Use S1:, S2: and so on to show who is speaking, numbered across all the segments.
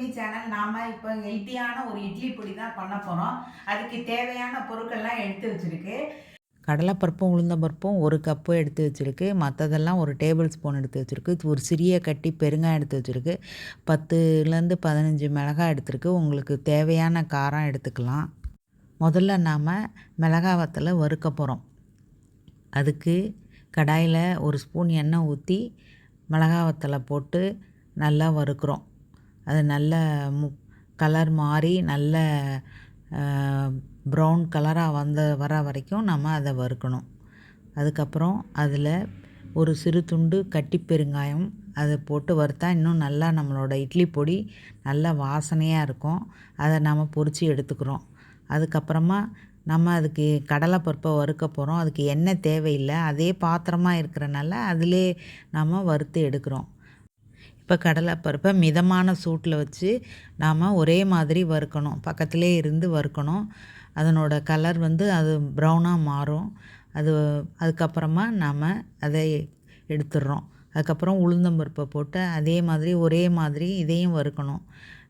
S1: Srilakshmi channel நாம் இப்போ ஹெல்த்தியான ஒரு இட்லி பொடி தான் பண்ண போகிறோம் அதுக்கு தேவையான பொருட்கள்லாம் எடுத்து வச்சுருக்கு.
S2: கடலைப்பருப்பும் உளுந்தம்பருப்பும் ஒரு கப்பு எடுத்து வச்சுருக்கு. மற்றதெல்லாம் ஒரு டேபிள் ஸ்பூன் எடுத்து வச்சுருக்கு. ஒரு சிறிய கட்டி பெருங்காயம் எடுத்து வச்சுருக்கு. பத்துலேருந்து பதினஞ்சு மிளகாய் எடுத்துருக்கு. உங்களுக்கு தேவையான காரம் எடுத்துக்கலாம். முதல்ல நாம் மிளகாய் வத்தலை வறுக்க போகிறோம் அதுக்கு கடாயில் ஒரு ஸ்பூன் எண்ணெய் ஊற்றி மிளகாய் வத்தலை போட்டு நல்லா வறுக்கிறோம். அது நல்ல மு கலர் மாறி நல்ல ப்ரௌன் கலராக வந்த வர வரைக்கும் நம்ம அதை வறுக்கணும். அதுக்கப்புறம் அதில் ஒரு சிறு துண்டு கட்டி பெருங்காயம் அதை போட்டு வறுத்தா இன்னும் நல்லா நம்மளோட இட்லி பொடி நல்ல வாசனையாக இருக்கும். அதை நம்ம பொரித்து எடுத்துக்கிறோம். அதுக்கப்புறமா நம்ம அதுக்கு கடலைப்பருப்பை வறுக்க போகிறோம் அதுக்கு எண்ணெய் தேவையில்லை. அதே பாத்திரமாக இருக்கிறனால அதிலே நம்ம வறுத்து எடுக்கிறோம். இப்போ கடலைப்பருப்பை மிதமான சூட்டில் வச்சு நாம் ஒரே மாதிரி வறுக்கணும். பக்கத்திலே இருந்து வறுக்கணும். அதனோட கலர் வந்து அது ப்ரௌனாக மாறும். அது அதுக்கப்புறமா நாம் அதை எடுத்துடுறோம். அதுக்கப்புறம் உளுந்தம்பருப்பை போட்டு அதே மாதிரி ஒரே மாதிரி இதையும் வறுக்கணும்.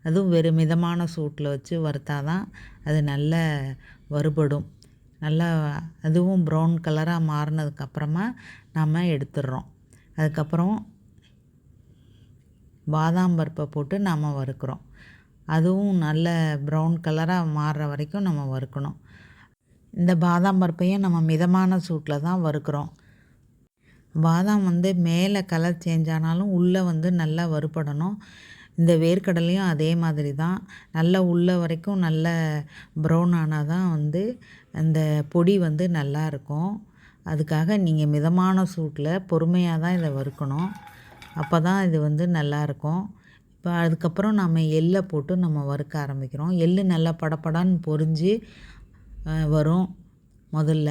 S2: அதுவும் வெறும் மிதமான சூட்டில் வச்சு வறுத்தா தான் அது நல்ல வறுபடும். நல்லா அதுவும் ப்ரௌன் கலராக மாறினதுக்கப்புறமா நாம் எடுத்துடுறோம். அதுக்கப்புறம் பாதாம் பருப்பை போட்டு நம்ம வறுக்கிறோம். அதுவும் நல்ல ப்ரௌன் கலராக மாறுற வரைக்கும் நம்ம வறுக்கணும். இந்த பாதாம் பருப்பையும் நம்ம மிதமான சூட்டில் தான் வறுக்கிறோம். பாதாம் வந்து மேலே கலர் சேஞ்ச் ஆனாலும் உள்ளே வந்து நல்லா வறுபடணும். இந்த வேர்க்கடலையும் அதே மாதிரி தான். நல்லா உள்ள வரைக்கும் நல்ல ப்ரௌன் ஆனால் தான் வந்து அந்த பொடி வந்து நல்லா இருக்கும். அதுக்காக நீங்கள் மிதமான சூட்டில் பொறுமையாக தான் இதை வறுக்கணும். அப்போ தான் இது வந்து நல்லாயிருக்கும். இப்போ அதுக்கப்புறம் நம்ம எள்ளை போட்டு நம்ம வறுக்க ஆரம்பிக்கிறோம். எள் நல்லா படப்படான்னு பொரிஞ்சு வரும் முதல்ல.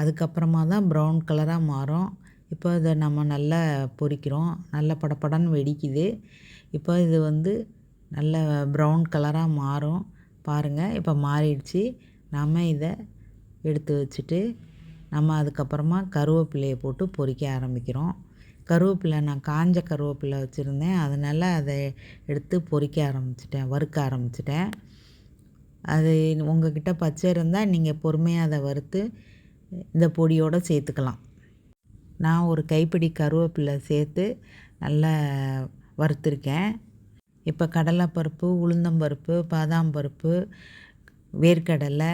S2: அதுக்கப்புறமா தான் ப்ரௌன் கலராக மாறும். இப்போ இதை நம்ம நல்லா பொரிக்கிறோம் நல்லா படப்படன்னு வெடிக்குது. இப்போ இது வந்து நல்ல ப்ரௌன் கலராக மாறும். பாருங்கள் இப்போ மாறிடுச்சு. நம்ம இதை எடுத்து வச்சுட்டு நம்ம அதுக்கப்புறமா கருவேப்பிலையை போட்டு பொரிக்க ஆரம்பிக்கிறோம். கருவேப்பிலை நான் காஞ்ச கருவேப்பிலை வச்சுருந்தேன். அதனால் அதை எடுத்து பொறிக்க ஆரம்பிச்சிட்டேன் வறுக்க ஆரம்பிச்சிட்டேன். அது உங்கள்கிட்ட பச்சை இருந்தால் நீங்கள் பொறுமையாக அதை வறுத்து இந்த பொடியோடு சேர்த்துக்கலாம். நான் ஒரு கைப்பிடி கருவேப்பிலை சேர்த்து நல்லா வறுத்துருக்கேன். இப்போ கடலைப்பருப்பு உளுந்தம்பருப்பு பாதாம் பருப்பு வேர்க்கடலை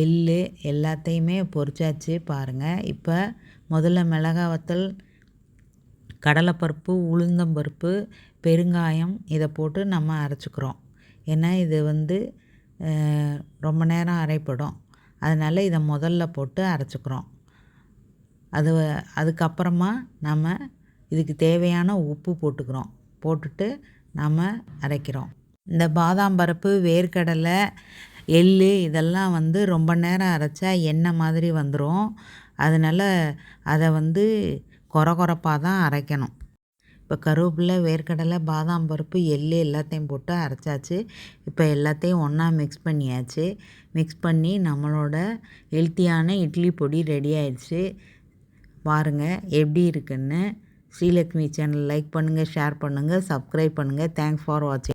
S2: எள் எல்லாத்தையுமே பொரிச்சாச்சு பாருங்கள் இப்போ முதல்ல மிளகாய் வத்தல் கடலைப்பருப்பு உளுந்தம்பருப்பு பெருங்காயம் இதை போட்டு நம்ம அரைச்சிக்கிறோம். ஏன்னா இது வந்து ரொம்ப நேரம் அரைப்படும். அதனால் இதை முதல்ல போட்டு அரைச்சிக்கிறோம். அது அதுக்கப்புறமா நம்ம இதுக்கு தேவையான உப்பு போட்டுக்கிறோம். போட்டுட்டு நம்ம அரைக்கிறோம். இந்த பாதாம் பருப்பு வேர்க்கடலை எள் இதெல்லாம் வந்து ரொம்ப நேரம் அரைச்சா எண்ணெய் மாதிரி வந்துடும் அதனால் அதை வந்து கொரகொரப்பாக தான் அரைக்கணும். இப்போ கருவேப்பிலை வேர்க்கடலை பாதாம் பருப்பு எள் எல்லாத்தையும் போட்டு அரைச்சாச்சு. இப்போ எல்லாத்தையும் ஒன்றா மிக்ஸ் பண்ணியாச்சு. மிக்ஸ் பண்ணி நம்மளோட ஹெல்த்தியான இட்லி பொடி ரெடி ஆயிடுச்சு. பாருங்கள் எப்படி இருக்குன்னு. ஸ்ரீலக்ஷ்மி சேனல் லைக் பண்ணுங்கள் ஷேர் பண்ணுங்கள் சப்ஸ்கிரைப் பண்ணுங்கள் தேங்க்ஸ் ஃபார் வாட்சிங்